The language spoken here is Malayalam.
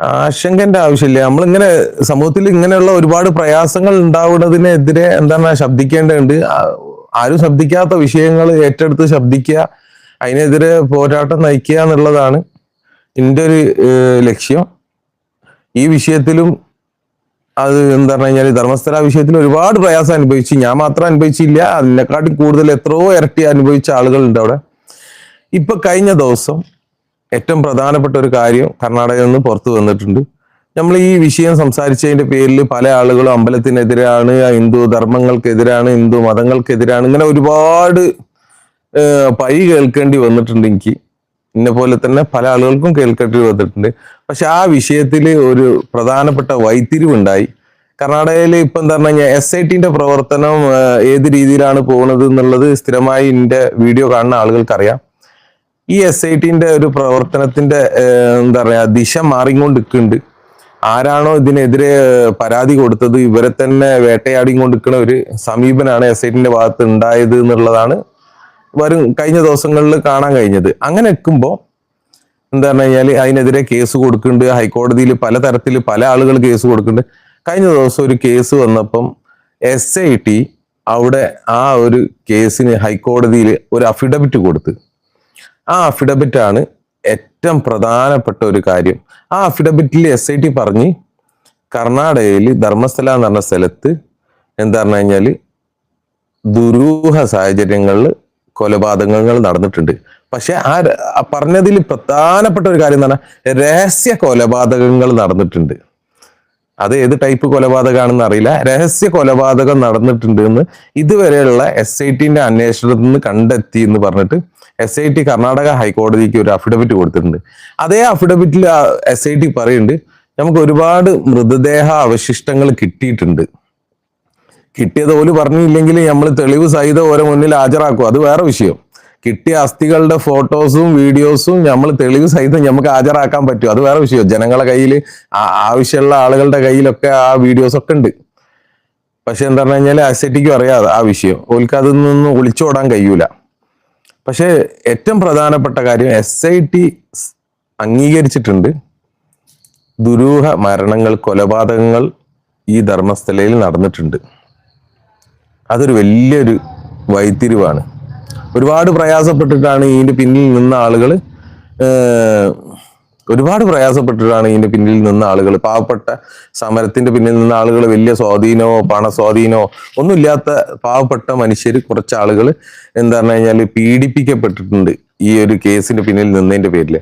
ആശങ്കന്റെ ആവശ്യമില്ല. നമ്മളിങ്ങനെ സമൂഹത്തിൽ ഇങ്ങനെയുള്ള ഒരുപാട് പ്രയാസങ്ങൾ ഉണ്ടാവുന്നതിനെതിരെ എന്താണ് ശബ്ദിക്കേണ്ടതുണ്ട്. ആരും ശബ്ദിക്കാത്ത വിഷയങ്ങൾ ഏറ്റെടുത്ത് ശബ്ദിക്കുക അതിനെതിരെ പോരാട്ടം നയിക്കുക എന്നുള്ളതാണ് എന്റെ ഒരു ലക്ഷ്യം. ഈ വിഷയത്തിലും അത് എന്താ പറഞ്ഞു കഴിഞ്ഞാൽ ധർമ്മസ്ഥല വിഷയത്തിൽ ഒരുപാട് പ്രയാസം അനുഭവിച്ചു. ഞാൻ മാത്രം അനുഭവിച്ചില്ല. അതിനെക്കാട്ടും കൂടുതൽ എത്രയോ ഇരട്ടി അനുഭവിച്ച ആളുകളുണ്ട് അവിടെ. ഇപ്പൊ കഴിഞ്ഞ ദിവസം ഏറ്റവും പ്രധാനപ്പെട്ട ഒരു കാര്യം കർണാടകയിൽ നിന്ന് പുറത്തു വന്നിട്ടുണ്ട്. നമ്മൾ ഈ വിഷയം സംസാരിച്ചതിന്റെ പേരിൽ പല ആളുകളും അമ്പലത്തിനെതിരാണ് ഹിന്ദു ധർമ്മങ്ങൾക്കെതിരാണ് ഹിന്ദു മതങ്ങൾക്കെതിരാണ് ഇങ്ങനെ ഒരുപാട് പഴി കേൾക്കേണ്ടി വന്നിട്ടുണ്ട് എനിക്ക്. എന്നെ പോലെ തന്നെ പല ആളുകൾക്കും കേൾക്കേണ്ടി വന്നിട്ടുണ്ട്. പക്ഷെ ആ വിഷയത്തിൽ ഒരു പ്രധാനപ്പെട്ട വൈത്തിരിവുണ്ടായി. കർണാടകയിൽ ഇപ്പം എന്താ പറഞ്ഞു കഴിഞ്ഞാൽ എസ് ഐ ടിന്റെ പ്രവർത്തനം ഏത് രീതിയിലാണ് പോകുന്നത് എന്നുള്ളത് സ്ഥിരമായി എന്റെ വീഡിയോ കാണുന്ന ആളുകൾക്കറിയാം. ഈ എസ് ഐ ടിന്റെ ഒരു പ്രവർത്തനത്തിന്റെ എന്താ പറയാ ദിശ മാറിക്കൊണ്ടിരിക്കുന്നുണ്ട്. ആരാണോ ഇതിനെതിരെ പരാതി കൊടുത്തത് ഇവരെ തന്നെ വേട്ടയാടിക്കൊണ്ടിരിക്കുന്ന ഒരു സമീപനാണ് എസ് ഐ ടിന്റെ ഭാഗത്ത് ഉണ്ടായത് എന്നുള്ളതാണ് വരും കഴിഞ്ഞ ദിവസങ്ങളിൽ കാണാൻ കഴിഞ്ഞത്. അങ്ങനെ നിൽക്കുമ്പോൾ എന്താ പറഞ്ഞു കഴിഞ്ഞാൽ അതിനെതിരെ കേസ് കൊടുക്കുന്നുണ്ട്. ഹൈക്കോടതിയിൽ പലതരത്തിൽ പല ആളുകൾ കേസ് കൊടുക്കുന്നുണ്ട്. കഴിഞ്ഞ ദിവസം ഒരു കേസ് വന്നപ്പം എസ് ഐ ടി അവിടെ ആ ഒരു കേസിന് ഹൈക്കോടതിയിൽ ഒരു അഫിഡവിറ്റ് കൊടുത്ത് ആ അഫിഡബിറ്റ് ആണ് ഏറ്റവും പ്രധാനപ്പെട്ട ഒരു കാര്യം. ആ അഫിഡബിറ്റിൽ എസ് ഐ ടി പറഞ്ഞ് കർണാടകയിൽ ധർമ്മസ്ഥല എന്ന് പറഞ്ഞ സ്ഥലത്ത് എന്താ പറഞ്ഞു കഴിഞ്ഞാൽ ദുരൂഹ സാഹചര്യങ്ങളിൽ കൊലപാതകങ്ങൾ നടന്നിട്ടുണ്ട്. പക്ഷെ ആ പറഞ്ഞതിൽ പ്രധാനപ്പെട്ട ഒരു കാര്യം എന്ന് പറഞ്ഞാൽ രഹസ്യ കൊലപാതകങ്ങൾ നടന്നിട്ടുണ്ട്. അത് ഏത് ടൈപ്പ് കൊലപാതകമാണെന്ന് അറിയില്ല. രഹസ്യ കൊലപാതകം നടന്നിട്ടുണ്ട് എന്ന് ഇതുവരെയുള്ള എസ് ഐ ടിന്റെ അന്വേഷണത്തിൽ നിന്ന് കണ്ടെത്തി എന്ന് പറഞ്ഞിട്ട് എസ് ഐ ടി കർണാടക ഹൈക്കോടതിക്ക് ഒരു അഫിഡവിറ്റ് കൊടുത്തിട്ടുണ്ട്. അതേ അഫിഡവിറ്റിൽ എസ് ഐ ടി പറയുന്നുണ്ട് നമുക്ക് ഒരുപാട് മൃതദേഹ അവശിഷ്ടങ്ങൾ കിട്ടിയിട്ടുണ്ട്. കിട്ടിയത് ഓൽ പറഞ്ഞില്ലെങ്കിൽ നമ്മൾ തെളിവ് സഹിതം ഓരോ മുന്നിൽ ഹാജരാക്കും. അത് വേറെ വിഷയം. കിട്ടിയ അസ്ഥികളുടെ ഫോട്ടോസും വീഡിയോസും നമ്മൾ തെളിവ് സഹിതം നമുക്ക് ഹാജരാക്കാൻ പറ്റും. അത് വേറെ വിഷയം. ജനങ്ങളുടെ കയ്യിൽ ആവശ്യമുള്ള ആളുകളുടെ കയ്യിലൊക്കെ ആ വീഡിയോസ് ഒക്കെ ഉണ്ട്. പക്ഷെ എന്താ പറഞ്ഞു കഴിഞ്ഞാൽ അസറ്റിക്കും അറിയാതെ ആ വിഷയം. ഓൽക്ക് അതിൽ നിന്ന് ഒളിച്ചോടാൻ കഴിയൂല. പക്ഷേ ഏറ്റവും പ്രധാനപ്പെട്ട കാര്യം എസ് ഐ ടി അംഗീകരിച്ചിട്ടുണ്ട്. ദുരൂഹ മരണങ്ങൾ കൊലപാതകങ്ങൾ ഈ ധർമ്മസ്ഥലയിൽ നടന്നിട്ടുണ്ട്. അതൊരു വലിയൊരു വൈത്തിരിവാണ് ഒരുപാട് പ്രയാസപ്പെട്ടിട്ടാണ് ഇതിന്റെ പിന്നിൽ നിന്ന ആളുകൾ ഒരുപാട് പ്രയാസപ്പെട്ടിട്ടാണ് ഇതിന്റെ പിന്നിൽ നിന്ന ആളുകൾ പാവപ്പെട്ട സമരത്തിന്റെ പിന്നിൽ നിന്ന ആളുകൾ വലിയ സ്വാധീനമോ പണ സ്വാധീനമോ ഒന്നുമില്ലാത്ത പാവപ്പെട്ട മനുഷ്യർ കുറച്ച് ആളുകൾ എന്താ പറഞ്ഞു കഴിഞ്ഞാൽ പീഡിപ്പിക്കപ്പെട്ടിട്ടുണ്ട് ഈ ഒരു കേസിന്റെ പിന്നിൽ നിന്നതിന്റെ പേരിൽ